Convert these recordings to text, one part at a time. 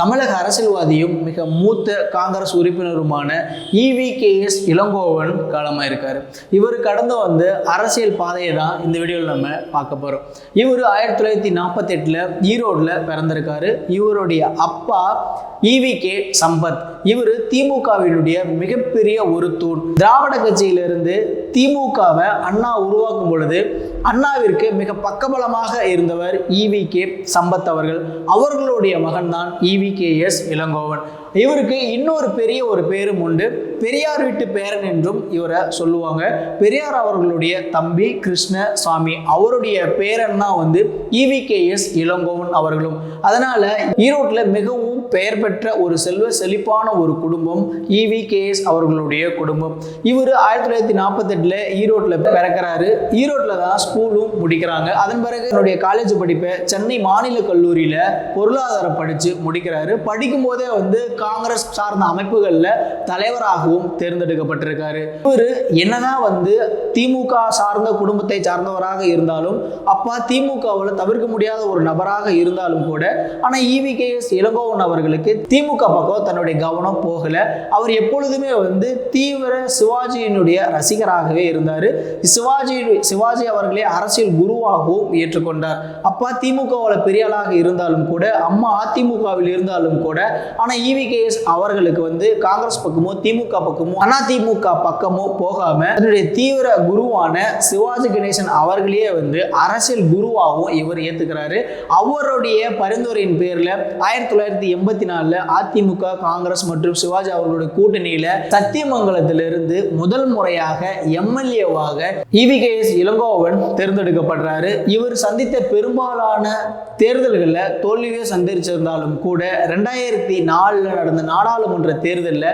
தமிழக அரசியல்வாதியும் மிக மூத்த காங்கிரஸ் உறுப்பினருமான E V K S Elangovan காலமாயிருக்காரு. இவர் கடந்து வந்து அரசியல் பாதையை தான் இந்த வீடியோவில் நம்ம பார்க்க போகிறோம் இவர் ஆயிரத்தி தொள்ளாயிரத்தி நாற்பத்தெட்டில் ஈரோடில் பிறந்திருக்காரு. இவருடைய அப்பா இவி கே சம்பத். இவர் திமுகவினுடைய மிகப்பெரிய ஒரு தூண். திராவிட கட்சியிலிருந்து திமுகவை அண்ணா உருவாக்கும் பொழுது அண்ணாவிற்கு மிக பக்கபலமாக இருந்தவர் இவி கே சம்பத் அவர்கள். அவர்களுடைய மகன்தான் இவி கே எஸ் இளங்கோவன். இவருக்கு இன்னொரு பெரிய ஒரு பேரும் உண்டு. பெரியார் வீட்டு பேரன் என்றும் இவரை சொல்லுவாங்க. பெரியார் அவர்களுடைய தம்பி கிருஷ்ணசாமி அவருடைய பேரன் தான் வந்து இவி கே எஸ் இளங்கோவன் அவர்களும். அதனால ஈரோட்டில் மிகவும் பெயர் பெற்ற ஒரு செல்வ செழிப்பான ஒரு குடும்பம் இவி கேஎஸ் அவர்களுடைய குடும்பம். இவர் ஆயிரத்தி தொள்ளாயிரத்தி நாற்பத்தெட்டில் ஈரோட்டில் பிறக்கிறாரு. ஈரோட்டில் தான் ஸ்கூலும் முடிக்கிறாங்க. அதன் பிறகு என்னுடைய காலேஜ் படிப்பை சென்னை மாநில கல்லூரியில் பொருளாதாரம் படித்து முடிக்கிறாரு. படிக்கும் போதே வந்து காங்கிரஸ் சார்ந்த அமைப்புகளில் தலைவராகவும் தேர்ந்தெடுக்கப்பட்டிருக்காரு. இவர் என்னதான் வந்து திமுக சார்ந்த குடும்பத்தை சார்ந்தவராக இருந்தாலும் அப்பா திமுகவில் தவிர்க்க முடியாத ஒரு நபராக இருந்தாலும் கூட ஆனால் இவி கே எஸ் இளங்கோவன் அவர்களுக்கு திமுக பக்கம் தன்னுடைய கவனம் போகல. அவர் எப்பொழுதுமே வந்து தீவிர சிவாஜியினுடைய ரசிகராகவே இருந்தார். சிவாஜி சிவாஜி அவர்களே அரசியல் குருவாகவும் ஏற்றுக்கொண்டார். அப்பா திமுகவில் பெரியாளாக இருந்தாலும் கூட அம்மா அதிமுகவில் இருந்தாலும் கூட ஆனால் இவிகேஎஸ் அவர்களுக்கு வந்து காங்கிரஸ் பக்கமோ திமுக பக்கமோ அதிமுக பக்கமோ போகாம தன்னுடைய தீவிர குருவான சிவாஜி கணேசன் அவர்களையே வந்து அரசியல் குருவாகவும் இவர் ஏத்துக்கிறாரு. அவருடைய பரிந்துரையின் பேரில் ஆயிரத்தி தொள்ளாயிரத்தி எண்பத்தி நாலுல அதிமுக காங்கிரஸ் மற்றும் சிவாஜி அவர்களுடைய கூட்டணியில சத்தியமங்கலத்திலிருந்து முதல் முறையாக எம்எல்ஏவாக E V K S Elangovan தேர்ந்தெடுக்கப்படுறாரு. இவர் சந்தித்த பெரும்பாலான தேர்தல்களில் தோல்வியே சந்திச்சிருந்தாலும் கூட ரெண்டாயிரத்தி நாலில் நடந்த நாடாளுமன்ற தேர்தலில்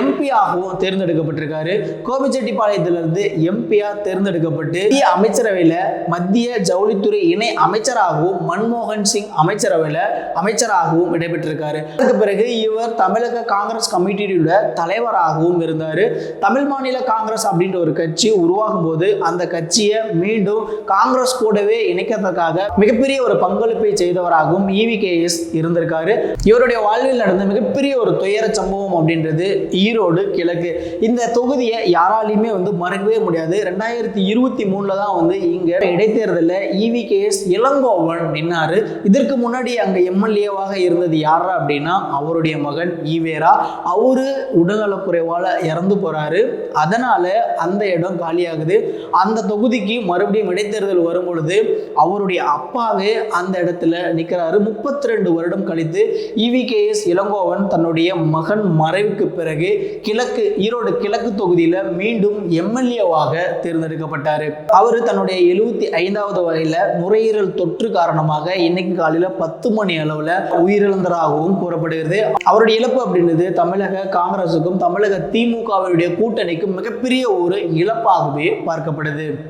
எம்பியாகவும் தேர்ந்தெடுக்கப்பட்டிருக்காரு. கோபிச்செட்டிப்பாளையத்திலிருந்து எம்பியா தேர்ந்தெடுக்கப்பட்டு மத்திய அமைச்சரவையில் மத்திய ஜவுளித்துறை இணை அமைச்சராகவும் மன்மோகன் சிங் அமைச்சரவையில் அமைச்சராகவும் இடம்பெற்றிருக்காரு அதுக்கு பிறகு இவர் தமிழக காங்கிரஸ் கமிட்டியோட தலைவராகவும் இருந்தார். தமிழ் மாநில காங்கிரஸ் அப்படின்ற ஒரு கட்சி உருவாகும் போது அந்த கட்சியை மீண்டும் காங்கிரஸ் கூடவே இணைக்கிறதுக்காக மிகப்பெரிய ஒரு பங்களிப்பை செய்தவராகவும் இவி கே எஸ் இருந்திருக்காரு. இவருடைய வாழ்வில் நடந்த மிகப்பெரிய ஒரு துயர சம்பவம் அப்படின்றது ஈரோடு கிழக்கு. இந்த தொகுதியை யாராலையுமே வந்து மறக்கவே முடியாது. ரெண்டாயிரத்தி இருபத்தி மூணுல தான் வந்து இங்க இடைத்தேர்தலில் E V K S Elangovan நின்னாரு. இதற்கு முன்னாடி அங்க எம்எல்ஏவாக இருந்தது யாரா அப்படின்னா அவருடைய மகன் ஈவேரா. அவரு உடல்நலக்குறைவால் இறந்து போறாரு. அதனால அந்த இடம் காலியாகுது. அந்த தொகுதிக்கு மறுபடியும் இடைத்தேர்தல் வரும் பொழுது அவருடைய அப்பாவே அந்த இடத்துல நிற்கிறாரு முப்பத்தி ரெண்டு வருடம் கழித்து இவி கே எஸ் இளங்கோவன் தன்னுடைய மகன் மறைவுக்கு பிறகு கிழக்கு ஈரோடு கிழக்கு தொகுதியில் மீண்டும் எம்எல்ஏவாக தேர்ந்தெடுக்கப்பட்டார். அவர் தன்னுடைய எழுபத்தி ஐந்தாவது வகையில் நுரையீரல் தொற்று காரணமாக இன்னைக்கு காலையில் பத்து மணி அளவில் உயிரிழந்ததாகவும் கூறப்படுகிறது. அவருடைய இழப்பு அப்படின்றது தமிழக காங்கிரசுக்கும் தமிழக திமுகவினுடைய கூட்டணிக்கும் மிகப்பெரிய ஒரு இழப்பாகவே பார்க்கப்படுது.